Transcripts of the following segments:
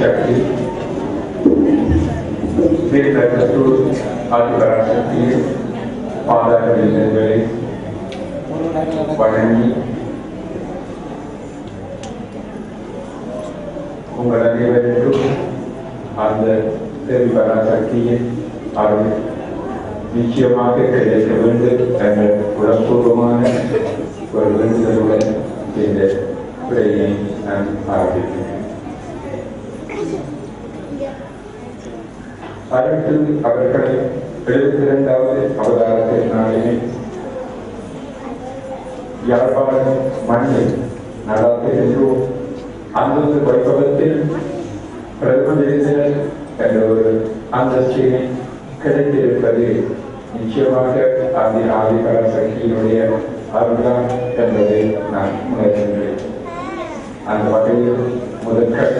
சக்தி மேற்பட்டு ஆதிபராசக்தியில் பாதாள விருதுகளை வழங்கி உங்கள் அனைவருக்கும் அந்த தேவி பராசக்தியின் அருள் நிச்சயமாக கிடைக்க வேண்டும் என்ற உடற்பூர்வமான ஒரு வேண்டுதலுடன் இந்த உரையை நான் ஆரம்பிக்கிறேன் அடுத்து அவர்களை எழுபத்தி இரண்டாவது அவதாரத்தின் நாளிலே யாழ்ப்பாணம் மண்ணில் நடாத்துகின்றோம் அந்தந்த வைபவத்தில் பிரதம விருந்தினர் என்ற ஒரு அந்தஸ்தினை கிடைத்திருப்பது நிச்சயமாக ஆதி ஆதிகார சக்தியினுடைய அருள்தான் என்பதை நான் உணர்கின்றேன். அந்த வகையில் முதற்கட்ட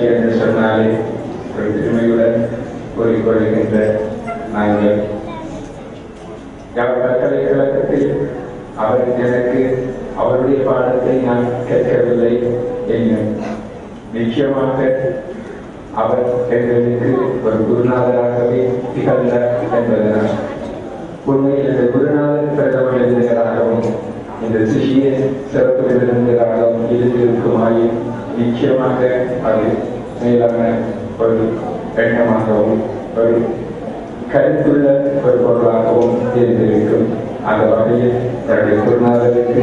வடமராட்சி என்று சொன்னாலே ஒரு பெருமையுடன் கூறிக்கொள்கின்ற நாங்கள். யாழ் பல்கலைக்கழகத்தில் அவர் எனக்கு அவருடைய பாடத்தை நான் கேட்கவில்லை என்னும் நிச்சயமாக அவர் எங்களுக்கு ஒரு குருநாதராகவே திகழ்ந்தார் என்பதுதான். உண்மையில் இந்த குருநாதர் பிரதமர் எழுதுகிறாகவும் இந்த சிஷிய சிறப்பு விருந்தினராகவும் இருந்திருக்குமாயின் நிச்சயமாக அது மேலான ஒரு எண்ணமாகவும் ஒரு கருத்துள்ள ஒரு பொருளாகவும் இருந்திருக்கும். அந்த வகையில் தன்னுடைய குருநாதருக்கு